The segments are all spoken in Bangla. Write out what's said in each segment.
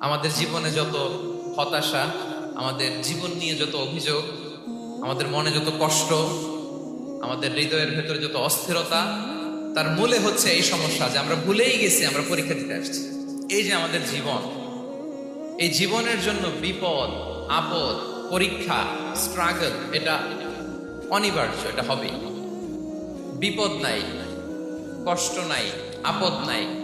আমাদের জীবনে যত হতাশা, আমাদের জীবন নিয়ে যত অভিযোগ, আমাদের মনে যত কষ্ট, আমাদের হৃদয়ের ভেতরে যত অস্থিরতা, তার মূলে হচ্ছে এই সমস্যা যে আমরা ভুলেই গেছি, আমরা পরীক্ষা দিতে আসছি। এই যে আমাদের জীবন, এই জীবনের জন্য বিপদ, আপদ, পরীক্ষা স্ট্রাগল এটা অনিবার্য, এটা হবেই। বিপদ নাই, কষ্ট নাই, আপদ নাই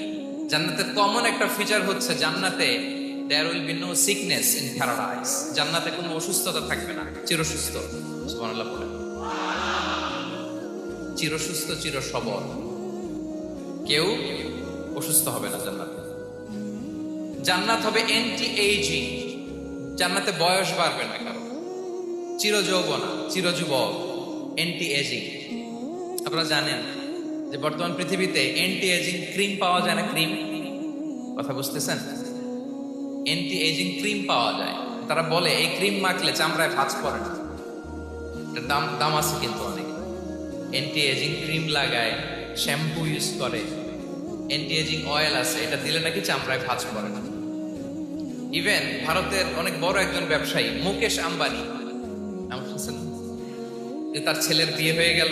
জান্নাতের কমন একটা ফিচার হচ্ছে জান্নাতে there will be no sickness in paradise জান্নাতে কোনো অসুস্থতা থাকবে না। চিরসুস্থ। সুবহানাল্লাহ বলে চিরসুস্থ চির সবল কেউ অসুস্থ হবে না জান্নাতে। জান্নাত হবে এন্টি এইজিং জান্নাতে বয়স বাড়বে না কারও। চির চিরযুবক। চির এন্টি এজিং আপনারা জানেন যে বর্তমান পৃথিবীতে এন্টি এজিং ক্রিম পাওয়া যায় না ক্রিম কথা বুঝতেছেন? এন্টি এজিং ক্রিম পাওয়া যায়। তারা বলে, এই ক্রিম মাখলে চামড়ায় ভাঁজ পড়ে না। এটার দাম দাম আছে কিন্তু অনেক। এন্টি এজিং ক্রিম লাগায় শ্যাম্পু ইউজ করে। এন্টি এজিং অয়েল আছে, এটা দিলে নাকি চামড়ায় ভাঁজ পড়ে না। ইভেন ভারতের অনেক বড় একজন ব্যবসায়ী, মুকেশ আম্বানি, নাম শুনছেন? তার ছেলের বিয়ে হয়ে গেল।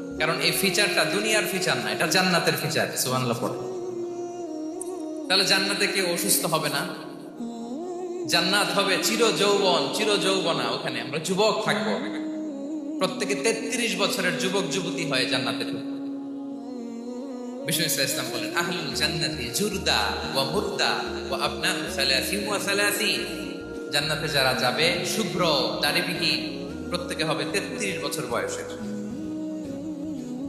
কারণ এই ফিচারটা দুনিয়ার ফিচার না, এটা জান্নাতের ফিচার পড়ে। তাহলে জান্নাতে কেউ অসুস্থ হবে না? জান্নাত হবে চির যৌবন চির যৌবনা ওখানে। আমরা যুবক থাকব। প্রত্যেকে তেত্রিশ বছরের যুবক, যুবতী হয় জান্নাতে বিষ্ণু ইসলাম ইসলাম বলেন, আহলুল জান্নাতি জুরদা ওয়া মুরদা ওয়া আবনা সালাসিন ওয়া সালাসিন জান্নাতে যারা যাবে, শুভ্র দাড়িবিহীন প্রত্যেকে হবে তেত্রিশ বছর বয়সের।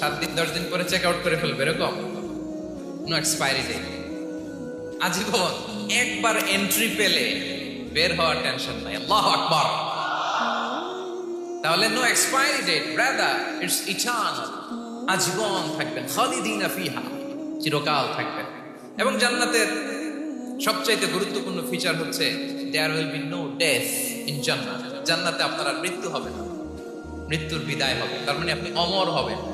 সাত দিন, দশ দিন পরে চেক আউট করে ফেলবে, এরকম? নো এক্সপায়ারি ডেট আজীবন একবার এন্ট্রি পেলে বের হওয়ার টেনশন নাই। আল্লাহ আকবার। তাহলে no expiry date brother it's eternal আজীবন থাকবেন, খালিদিনা ফিহা, চিরকাল থাকবেন। এবং জান্নাতের সবচাইতে গুরুত্বপূর্ণ ফিচার হচ্ছে there will be no death in জান্নাত। জান্নাতে আপনার মৃত্যু হবে না। মৃত্যুর বিদায় হবে। তার মানে আপনি অমর হবেন।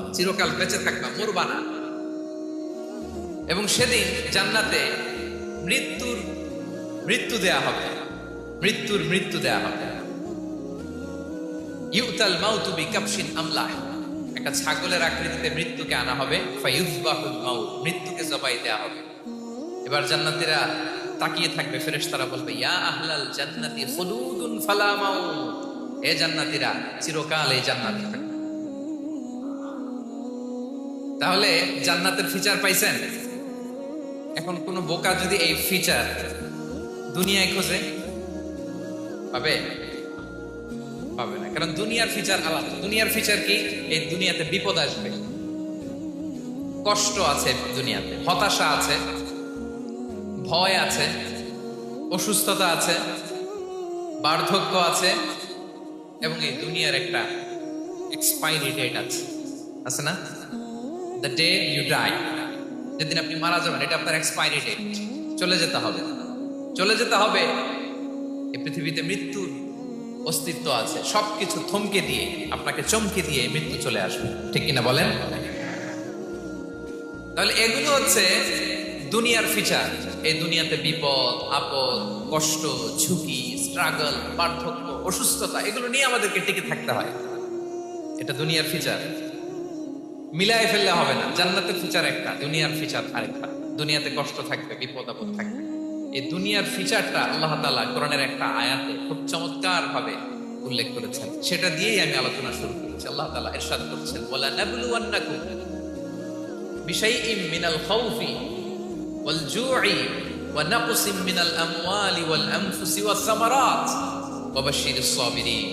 চিরকাল বেঁচে থাকবা, মরবা না। এবং সেদিন জান্নাতে মৃত্যুর মৃত্যু দেয়া হবে। মৃত্যুর মৃত্যু দেয়া হবে। ইউতাল মাউতু বিকাপসিন আমলাহ একটা ছাগলের আকৃতিতে মৃত্যুকে আনা হবে। মৃত্যুকে জবাই দেয়া হবে। এবার জান্নাতীরা তাকিয়ে থাকবে, ফেরেশতারা বলবে, ইয়া আহলাল জান্নাতি খুলুদুন ফালা মাউত। এ জান্নাতীরা, চিরকাল এই জান্নাতে তাহলে জান্নাতের ফিচার পাইছেন? এখন কোন বোকা যদি এই ফিচার দুনিয়ায় খোঁজে, পাবে? পাবে না। কারণ দুনিয়ার ফিচার আলাদা। দুনিয়ার ফিচার কি? এই দুনিয়াতে বিপদ আসবে। কষ্ট আছে দুনিয়াতে, হতাশা আছে, ভয় আছে, অসুস্থতা আছে, বার্ধক্য আছে, এবং এই দুনিয়ার একটা এক্সপায়ারি ডেট আছে। আছে না? দ্য ডে ইউ ডাই যেদিন আপনি মারা যাবেন, এটা আপনার এক্সপায়ারি ডেট চলে যেতে হবে। চলে যেতে হবে। এই পৃথিবীতে মৃত্যুর অস্তিত্ব আছে। সবকিছু থমকে দিয়ে, আপনাকে চমকে দিয়ে মৃত্যু চলে আসবে। ঠিক কিনা বলেন? তাহলে এগুলো হচ্ছে দুনিয়ার ফিচার এই দুনিয়াতে বিপদ, আপদ, কষ্ট, ঝুঁকি স্ট্রাগল পার্থক্য, অসুস্থতা, এগুলো নিয়ে আমাদেরকে টিকে থাকতে হয়। এটা দুনিয়ার ফিচার মিলায় ফেললে হবে না। জান্নাতের ফিচার একটা, দুনিয়ার ফিচার আরেকটা। দুনিয়াতে কষ্ট থাকবে, বিপদ আপদ থাকবে। এই দুনিয়ার ফিচারটা আল্লাহ তালা কোরআনের একটা আয়াতে খুব চমৎকার ভাবে উল্লেখ করেছেন। সেটা দিয়েই আমি আলোচনা শুরু করেছি। আল্লাহ তাআলা ইরশাদ করেছেন ওয়ালা নাবলুওয়ান্নাকুম বিশাইইম মিনাল খাউফি ওয়াল জু'i ওয়া নাকসিম মিনাল আমওয়ালি ওয়াল আনফুসি ওয়াস সামারাত ওয়া বাশশিরিস সাবিরিন।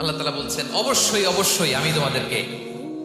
আল্লাহ তাআলা বলছেন, অবশ্যই অবশ্যই আমি তোমাদেরকে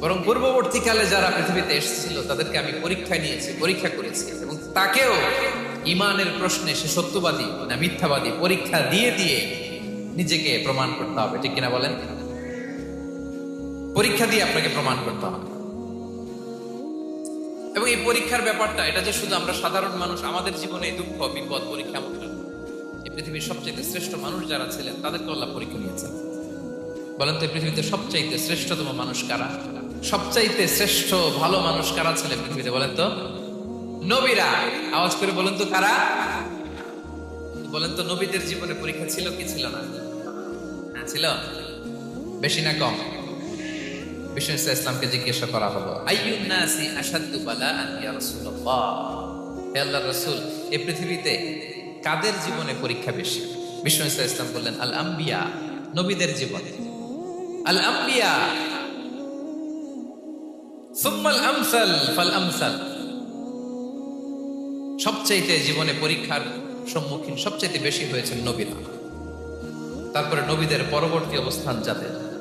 বরং পূর্ববর্তীকালে যারা পৃথিবীতে এসেছিল, তাদেরকে আমি পরীক্ষা নিয়েছি, পরীক্ষা করেছি। এবং তাকেও ইমানের প্রশ্নে সে সত্যবাদী না মিথ্যাবাদী পরীক্ষা দিয়ে দিয়ে নিজেকে প্রমাণ করতে হবে। ঠিক কিনা বলেন? পরীক্ষা দিয়ে আপনাকে প্রমাণ করতে হবে। এবং এই পরীক্ষার ব্যাপারটা, এটা যে শুধু আমরা সাধারণ মানুষ, আমাদের জীবনে দুঃখ, বিপদ, পরীক্ষা এই পৃথিবীর সবচেয়ে শ্রেষ্ঠ মানুষ যারা ছিলেন, তাদেরকে আল্লাহ পরীক্ষা নিয়েছেন। বলেন তো পৃথিবীতে সবচাইতে শ্রেষ্ঠতম মানুষ কারা? সবচাইতে শ্রেষ্ঠ ভালো মানুষ কারা ছিলেন পৃথিবীতে বলেন তো? নবীরা। আওয়াজ করে বলেন তো কারা? বলেন তো নবীদের জীবনে পরীক্ষা ছিল কি ছিল না? হ্যাঁ ছিল। বেশি না কম? বিষ্ণু ইসলামকে জিজ্ঞাসা করা হলো, আইয়ুন নাসি আশাদ্দু বালাআন ইয়া রাসূলুল্লাহ? হে আল্লাহর রাসূল, এই পৃথিবীতে কাদের জীবনে পরীক্ষা বেশি? ইসা ইসলাম বললেন আল আম্বিয়া নবীদের জীবনে। আল আম্বিয়া সবচাইতে জীবনে পরীক্ষার সম্মুখীন সবচাইতে বেশি হয়েছেন নবীরা। তারপরে নবীদের পরবর্তী অবস্থান যাদের?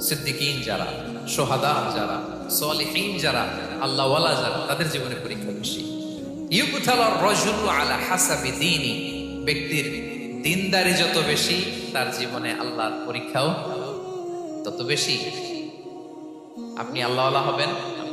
সিদ্দিকিন যারা, সোহাদা যারা, সলিহীন যারা, আল্লাহওয়ালা যারা, তাদের জীবনে পরীক্ষা বেশি। ব্যক্তির দিনদারি যত বেশি, তার জীবনে আল্লাহর পরীক্ষাও তত বেশি। আপনি আল্লাহওয়ালা হবেন।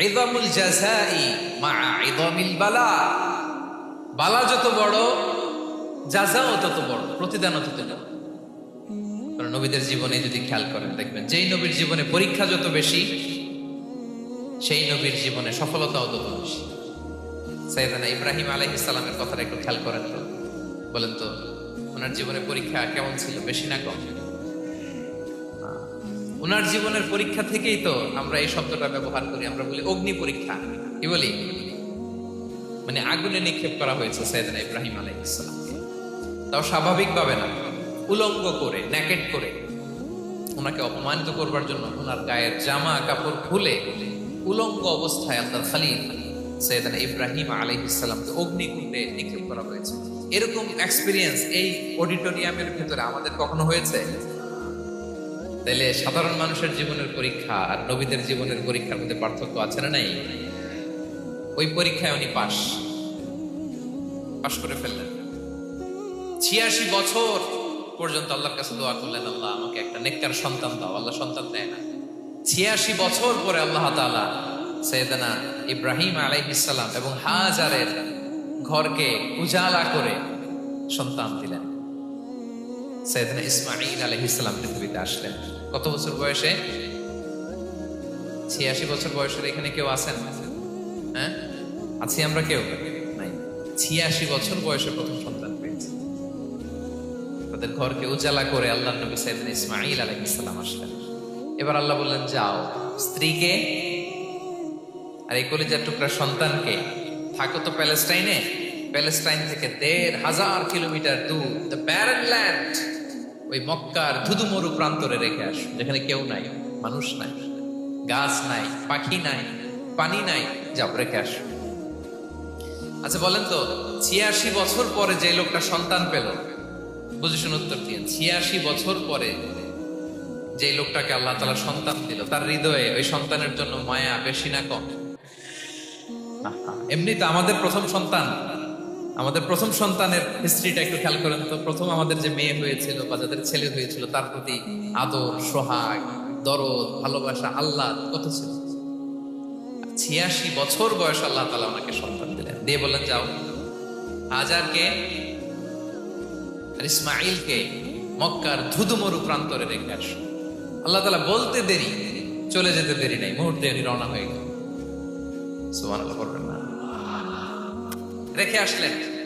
ইদামুল জাযাই মা ইদামিল বালা। বালা যত বড়, জাযাও তত বড়, প্রতিদানও তত বড়। কারণ নবীদের জীবনে যদি খেয়াল করেন, দেখবেন যেই নবীর জীবনে পরীক্ষা যত বেশি, সেই নবীর জীবনে সফলতাও তত বেশি। সাইদানা ইব্রাহিম আলাইহ ইসলামের কথাটা একটু খেয়াল করেন তো। বলেন তো, ওনার জীবনে পরীক্ষা কেমন ছিল, বেশি না কম? ওনার জীবনের পরীক্ষা থেকেই তো আমরা এই শব্দটা ব্যবহার করি, আমরা বলি অগ্নি পরীক্ষা। কি বলি? মানে আগুনে নিক্ষেপ করা হয়েছে সাইদানা ইব্রাহিম আলাইহ ইসলামকে তাও স্বাভাবিকভাবে না। উলঙ্গ করে ন্যাকেট করে। ওনাকে অপমানিত করবার জন্য ওনার গায়ের জামা, কাপড় খুলে উলঙ্গ অবস্থায় আল্লাহ খালিল সৈয়দানা ইব্রাহিম আলাইহ ইসলামকে অগ্নিকুণ্ডে নিক্ষেপ করা হয়েছে। এরকম এক্সপিরিয়েন্স এই অডিটোরিয়ামের ভেতরে আমাদের কখনো হয়েছে? তাইলে সাধারণ মানুষের জীবনের পরীক্ষা আর নবীদের জীবনের পরীক্ষার মধ্যে পার্থক্য আছে না নাই? ওই পরীক্ষায় উনি পাশ। পাশ করে ফেললেন। ছিয়াশি বছর পর্যন্ত আল্লাহর কাছে দোয়া করলেন, আল্লাহ, আমাকে একটা নেককার সন্তান দাও। আল্লাহ সন্তান দেয় না। ছিয়াশি বছর পরে আল্লাহ তাআলা সৈয়দনা ইব্রাহিম আলাইহিসসালাম এবং হাজারের ঘরকে উজালা করে সন্তান দিলেন। সৈয়দনা ইসমাইল আলহিসাল্লাম পৃথিবীতে আসলেন। কত বছর বয়সে? ছিয়াশি বছর বয়সের এখানে কেউ আছেন? হ্যাঁ? আছি আমরা কেউ? নাই। ছিয়াশি বছর বয়সে প্রথম সন্তান পেয়েছে। তাদের ঘরকে উজালা করে আল্লাহ নবী সাইদিন ইসমাইল আলহিসাল্লাম আসলেন। এবার আল্লাহ বললেন, যাও, স্ত্রীকে আর এই কলিজার টুকরা সন্তানকে থাকো তো প্যালেস্টাইনে। প্যালেস্টাইন থেকে দেড় হাজার কিলোমিটার দূর। দ্য ব্যারন ল্যান্ড ওই মক্কার ধুধুমরু প্রান্তরে রেখে আস, যেখানে কেউ নাই, মানুষ নাই, গাছ নাই, পাখি নাই, পানি নাই, যাও, রেখে আস। আচ্ছা বলেন তো, ছিয়াশি বছর পরে যে লোকটা সন্তান পেল, বুঝে শুনে উত্তর দিয়ে, ছিয়াশি বছর পরে যে লোকটাকে আল্লাহ তালা সন্তান দিল, তার হৃদয়ে ওই সন্তানের জন্য মায়া, বেশি না কম? এমনি তো আমাদের প্রথম সন্তান আমাদের প্রথম সন্তানের হিস্ট্রিটা একটু খেয়াল করেন তো, প্রথম আমাদের যে মেয়ে হয়েছিল বা যাদের ছেলে হয়েছিল, তার প্রতি আদর, সোহাগ, দরদ, ভালোবাসা আল্লাহ কত ছিল? ছিয়াশি বছর বয়স আল্লাহ তালা ওনাকে সন্তান দিলেন। দিয়ে বললেন, যাও। হাজারকে ইসমাইলকে মক্কার ধুধুমরু প্রান্তরে রেখে আসো। আল্লাহ তালা বলতে দেরি, চলে যেতে দেরি নাই, মুহূর্তে উনি রওনা হয়ে গেল সুমান না। রেখে আসলেন।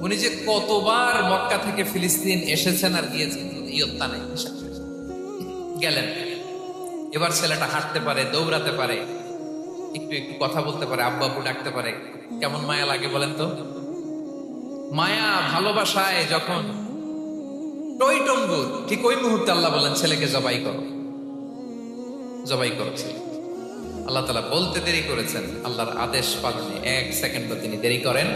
উনি যে কতবার মক্কা থেকে ফিলিস্তিন এসেছেন আর গিয়েছেন ইয়ত্তা গেলেন। এবার ছেলেটা হাঁটতে পারে, দৌড়াতে পারে, একটু একটু কথা বলতে পারে, আব্বু আব্বু ডাকতে পারে। কেমন মায়া লাগে বলেন তো? মায়া ভালোবাসায় যখন টইটম্বুর ঠিক ওই মুহূর্তে আল্লাহ বলেন, ছেলেকে জবাই করো। জবাই করো ছেলে। আল্লাহ তালা বলতে দেরি করেছেন। আল্লাহর আদেশ পালনে এক সেকেন্ডও তিনি দেরি করেন।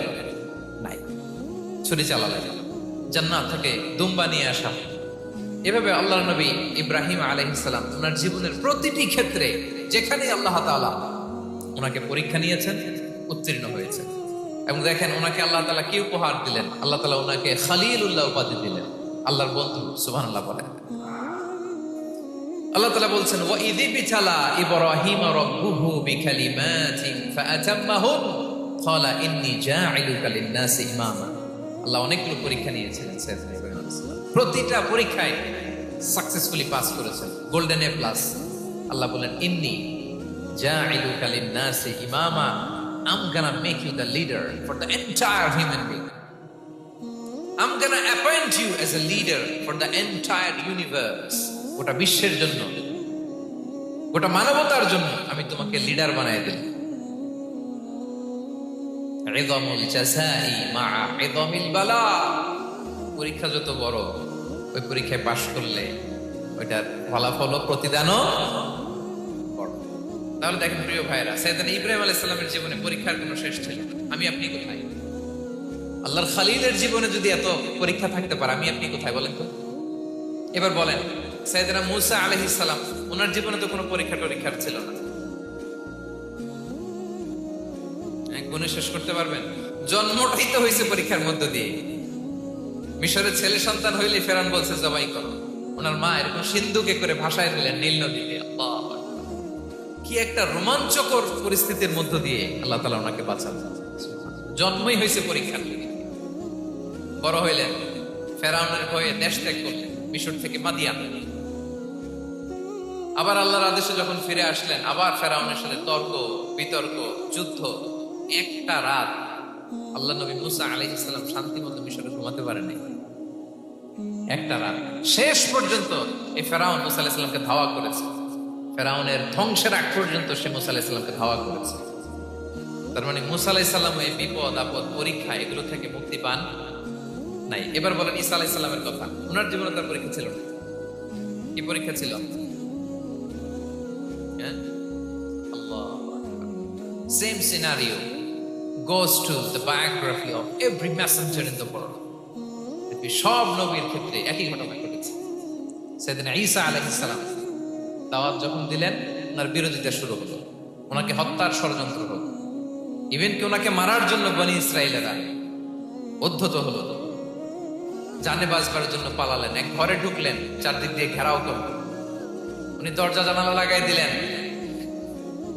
ছুরি চালালেন। জান্নাত থেকে দুম্বা নিয়ে আসা। এভাবে আল্লাহ নবী ইব্রাহিম আলহিসাম ওনার জীবনের প্রতিটি ক্ষেত্রে যেখানে আল্লাহ তাআলা ওনাকে পরীক্ষা নিয়েছেন, উত্তীর্ণ হয়েছেন। এবং দেখেন ওনাকে আল্লাহ তালা কি উপহার দিলেন? আল্লাহ তালা ওনাকে খালিল উল্লাহ উপাধি দিলেন। আল্লাহর বন্ধু সুবহান আল্লাহ বলেন। আল্লাহ তাআলা বলছেন ওয়া ইদি বিছালা ইব্রাহিম রাব্বুহু বিকালিমাতিন ফাআতাম্মাহুম ক্বালা ইন্নী জাঈলুকা লিন-নাসি ইমামা আল্লাহ অনেকগুলো পরীক্ষা সালাম প্রতিটা পরীক্ষায় সাকসেসফুলি পাস করেছেন গোল্ডেন এ প্লাস আল্লাহ বলেন, ইন্নী জাঈলুকা লিন-নাসি ইমামা for the entire human being. I'm gonna appoint you as a leader for the entire universe. গোটা বিশ্বের জন্য, গোটা মানবতার জন্য আমি তোমাকে লিডার বানাই দিলাম পরীক্ষা যত বড়, ওই পরীক্ষায় পাশ করলে ওইটার ফলাফল ও প্রতিদানও তাহলে দেখেন প্রিয় ভাইরা সৈয়দান ইব্রাহিম আলাইহিস সালামের জীবনে পরীক্ষার কোনো শেষ ছিল। আমি, আপনি কোথায়? আল্লাহর খালিলের জীবনে যদি এত পরীক্ষা থাকতে পারে, আমি, আপনি কোথায় বলেন তো? এবার বলেন সাইদানা মুসা আলহিস সালাম, ওনার জীবনে তো কোনো পরীক্ষা টরীক্ষার ছিল না। গুণে শেষ করতে পারবেন? জন্মটাই তো হয়েছে পরীক্ষার মধ্য দিয়ে। মিশরের ছেলে সন্তান হইলে ফেরান বলছে, জবাই করো। ওনার মা এরকম সিন্ধুকে করে ভাষায় দিলেন নীল নদীতে। কি একটা রোমাঞ্চকর পরিস্থিতির মধ্য দিয়ে আল্লাহ তালা ওনাকে বাঁচান জন্মই হয়েছে পরীক্ষার বড় হইলেন। ফেরাউনের হয়ে দেশ ত্যাগ করলেন। মিশর থেকে মাদিয়ান আবার আল্লাহর আদেশে যখন ফিরে আসলেন, আবার ফেরাউনের সাথে তর্ক, বিতর্ক, যুদ্ধ একটা রাত আল্লাহ নবী মুসা আলাইহিসসালাম শান্তি মতো মিশরে ঘুমাতে পারেনি একটা রাত। শেষ পর্যন্ত এই ফেরাউন মুসা আলাইহিসসালামকে ধাওয়া করেছে। ফেরাউনের ধ্বংসের আগ পর্যন্ত সে মুসা আলাইহিসসালামকে ধাওয়া করেছে। তার মানে মুসা আলাইহিসসালাম এই বিপদ, আপদ, পরীক্ষা এগুলো থেকে মুক্তি পান নাই। এবার বলেন ঈসা আলাইহিসসালামের কথা। ওনার জীবনে তার পরীক্ষা ছিল না। কি পরীক্ষা ছিল? হ্যাঁ? Same scenario goes to the biography of every messenger in the world. সব নবীর ক্ষেত্রে একই ঘটনা ঘটেছে। সেদিন ঈসা আলাইহিস সালাম দাওয়াত যখন দিলেন, ওনার বিরোধিতা শুরু হলো। ওনাকে হত্যার ষড়যন্ত্র হলো। ইভেন কি ওনাকে মারার জন্য বনি ইসরায়েলেরা উদ্ধত হলো। জানে বাজবার জন্য পালালেন, এক ঘরে ঢুকলেন, চারদিক দিয়ে ঘেরাও করল উনি দরজা জানালা লাগাই দিলেন।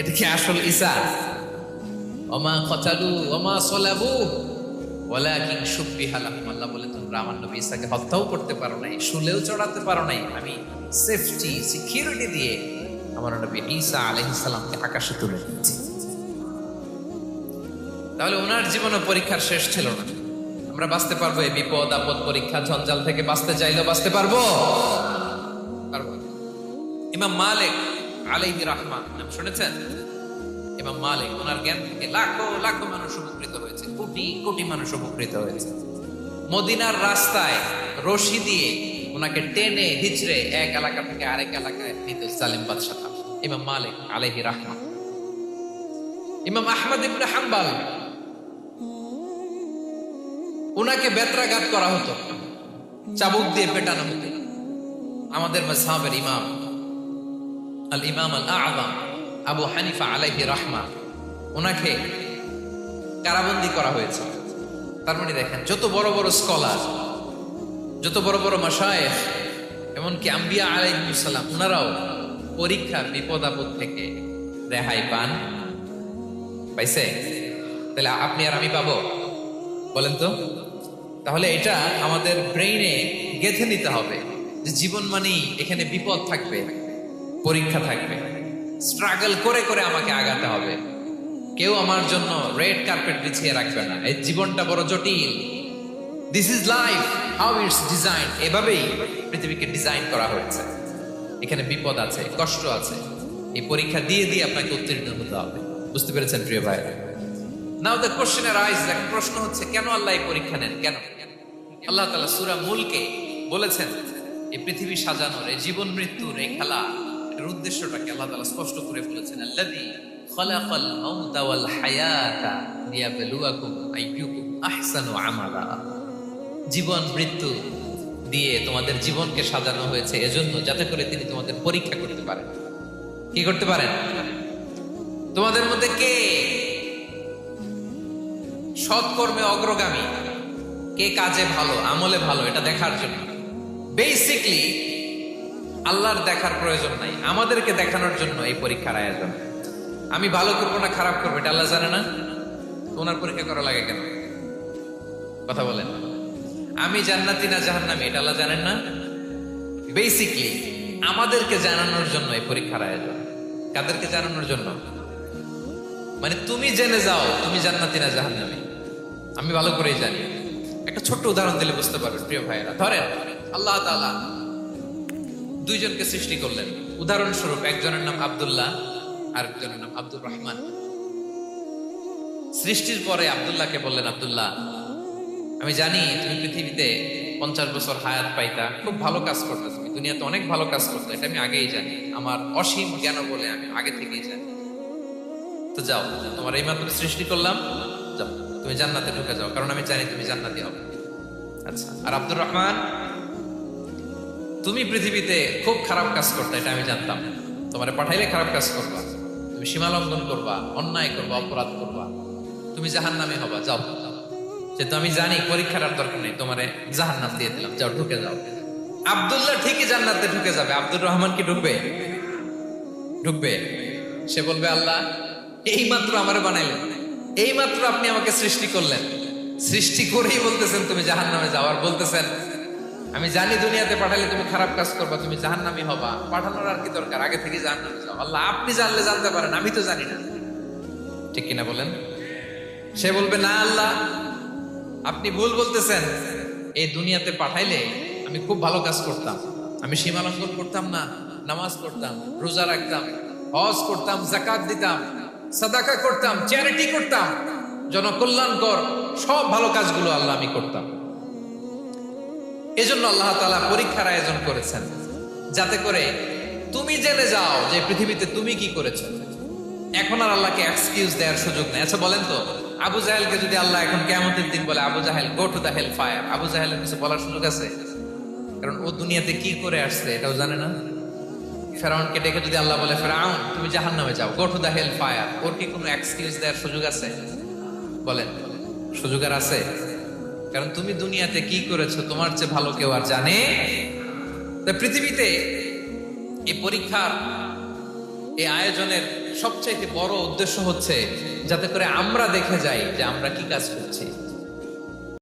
এটা কি আসল ঈসা অমা কতালু ওমা সলাবু। ওয়ালাকিন সুব্বিহা লাহুম, আল্লাহ বলে, তোমরা আমার নবী হত্যাও করতে পারো নাই, শুলেও চড়াতে পারো নাই। আমি সেফটি সিকিউরিটি দিয়ে আমার নবী ঈসা আলাইহিস সালামকে আকাশে তুলে দিয়েছি। তাহলে ওনার জীবনে পরীক্ষার শেষ ছিল না। আমরা বাঁচতে পারব এই বিপদ, আপদ পরীক্ষা ঝঞ্ঝাল থেকে বাঁচতে চাইলেও বাঁচতে পারব। পারব। ইমাম মালিক আলাইহি রাহমান। নাম শুনেছেন? ইমাম মালিক, ওনার জ্ঞান থেকে লাখো লাখো মানুষ উপকৃত হয়েছে, কোটি কোটি মানুষ উপকৃত হয়েছে। মদিনার রাস্তায় রশি দিয়ে ওনাকে টেনে, হিচড়ে এক এলাকা থেকে আরেক এলাকায় নিত সালিম বাদশাহ মালিক, আলাইহি রাহমান। ইমাম আহমদ ইবনে হাম্বাল, ওনাকে বেত্রাঘাত করা হতো। চাবুক দিয়ে পেটানো হতো। আমাদের মাযহাবের ইমাম। আল ইমাম আল আযম আবু হানিফা আলাইহি রাহমা, ওনাকে কারাবন্দি করা হয়েছে। তার মানে দেখেন, যত বড় বড় স্কলার যত বড় বড় মাশায়েখ, এমনকি আম্বিয়া আলাইহিস সালাম, ওনারাও পরীক্ষা বিপদ আপদ থেকে রেহাই পান। পাইছে? তাহলে আপনি আর আমি পাবো? বলেন তো? তাহলে এটা আমাদের ব্রেইনে গেঁথে নিতে হবে যে জীবন মানেই এখানে বিপদ থাকবে। পরীক্ষা থাকবে। স্ট্রাগল করে করে আমাকে আগাতে হবে। কেউ আমার জন্য রেড কার্পেট বিছিয়ে রাখবে না। এই জীবনটা বড় জটিল। This is life how it's design এভাবেই পৃথিবীকে ডিজাইন করা হয়েছে। এখানে বিপদ আছে, কষ্ট আছে। এই পরীক্ষা দিয়ে দিয়ে আপনাকে উত্তীর্ণ হতে হবে। বুঝতে পেরেছেন, প্রিয় ভাই নাও দ্য কোশ্চেন এখন প্রশ্ন হচ্ছে, কেন আল্লাহ এই পরীক্ষা নেন? কেন? আল্লাহ তাআলা সূরা মুলকে বলেছেন, এই পৃথিবী সাজানোর, এই জীবন মৃত্যুর এই খেলা এর উদ্দেশ্যটাকে আল্লাহ তাআলা স্পষ্ট করে বলেছেন, আল্লাযী খালাকাল মাউতা ওয়াল হায়াতা লিয়াবলুয়াকুম আইয়ুকুম আহসানু আমালা। জীবন, মৃত্যু দিয়ে তোমাদের জীবনকে সাজানো হয়েছে এজন্য যাতে করে তিনি তোমাদের পরীক্ষা করতে পারেন। কি করতে পারেন? তোমাদের মধ্যে কে সৎকর্মে অগ্রগামী? কে কাজে ভালো, আমলে ভালো, এটা দেখার জন্য। বেসিকলি আল্লাহর দেখার প্রয়োজন নাই। আমাদেরকে দেখানোর জন্য এই পরীক্ষার আয়োজন। আমি ভালো করব না খারাপ করব, এটা আল্লাহ জানে না? ওনার পরীক্ষা করা লাগে কেন? কথা বলেন। আমি জান্নাতি না জাহান্নামি, এটা আল্লাহ জানেন না? বেসিকলি আমাদেরকে জানানোর জন্য এই পরীক্ষার আয়োজন। কাদেরকে জানানোর জন্য? মানে তুমি জেনে যাও, তুমি জান্নাতি না জাহান্নামি। আমি ভালো করেই জানি। একটা ছোট্ট উদাহরণ দিলে বুঝতে পারবেন প্রিয় ভাইয়েরা। ধরেন, আল্লাহ তাআলা দুইজনকে সৃষ্টি করলেন। উদাহরণস্বরূপ, একজনের নাম আব্দুল্লাহ আর একজনের নাম আব্দুর রহমান। সৃষ্টির পরে আব্দুল্লাহকে বললেন, আবদুল্লাহ, আমি জানি তুমি পৃথিবীতে পঞ্চাশ বছর হায়াত পাইতা, খুব ভালো কাজ করতে তুমি। দুনিয়াতে অনেক ভালো কাজ করতো, এটা আমি আগেই জানি। আমার অসীম জ্ঞান বলে আমি আগে থেকেই জানি। তো যাও, তোমার এই মাত্র সৃষ্টি করলাম। যাও, তুমি জান্নাতে ঢুকে যাও, কারণ আমি জানি তুমি জান্নাতি হবে। আচ্ছা আর আব্দুর রহমান? তুমি পৃথিবীতে খুব খারাপ কাজ করতে, এটা আমি জানতাম। তোমারে পাঠাইলে খারাপ কাজ করবা। তুমি সীমা লঙ্ঘন করবা, অন্যায় করবা, অপরাধ করবা। তুমি জাহান নামে হবা, যাও। যেহেতু আমি জানি পরীক্ষার আর দরকার নেই, তোমারে জাহান নাম দিয়ে দিলাম। যাও, ঢুকে যাও। আব্দুল্লাহ ঠিকই জান্নাতে ঢুকে যাবে। আব্দুর রহমান কি ঢুকবে? ঢুকবে। সে বলবে, আল্লাহ এই মাত্র আমার বানাইলেন। এই মাত্র আপনি আমাকে সৃষ্টি করলেন। সৃষ্টি করেই বলতেছেন তুমি জাহান নামে যাওয়ার বলতেছেন আমি জানি দুনিয়াতে পাঠালে তুমি খারাপ কাজ করবা, তুমি জাহান নামি হবা। পাঠানোর আর কি দরকার? আগে থেকে জাহান নামে যাও আল্লাহ, আপনি জানলে জানতে পারেন, আমি তো জানি না। ঠিক কিনা বলেন? সে বলবে, না আল্লাহ, আপনি ভুল বলতেছেন। এই দুনিয়াতে পাঠাইলে আমি খুব ভালো কাজ করতাম। আমি সীমালঙ্ঘন করতাম না, নামাজ পড়তাম, রোজা রাখতাম, হজ করতাম জাকাত দিতাম, সাদাকা করতাম, চ্যারিটি করতাম, জনকল্যাণকর সব ভালো কাজগুলো আল্লাহ আমি করতাম। এজন্য আল্লাহ তালা পরীক্ষার আয়োজন করেছেন। যাতে করে তুমি জেনে যাও যে পৃথিবীতে তুমি কি করেছ। এখন আর আল্লাহকে এক্সকিউজ দেওয়ার সুযোগ নেই। আচ্ছা বলেন তো, আবু জাহেলকে যদি আল্লাহ এখন কেমতের দিন বলে, আবু জাহেল go to the hell fire Abu জাহেলের কিছু বলার সুযোগ আছে? কারণ ও দুনিয়াতে কি করে আসছে এটাও জানে না। ফেরাউনকে ডেকে যদি আল্লাহ বলে, ফেরাউন, তুমি জাহান নামে যাও go to the hell fire ওর কি কোনো এক্সকিউজ দেওয়ার সুযোগ আছে? বলেন, সুযোগ আর আছে? কারণ তুমি দুনিয়াতে কি করেছ, তোমার চেয়ে ভালো কেউ আর জানে? পৃথিবীতে এই পরীক্ষার, এই আয়োজনের সবচাইতে বড় উদ্দেশ্য হচ্ছে যাতে করে আমরা দেখে যাই যে আমরা কি কাজ করছি।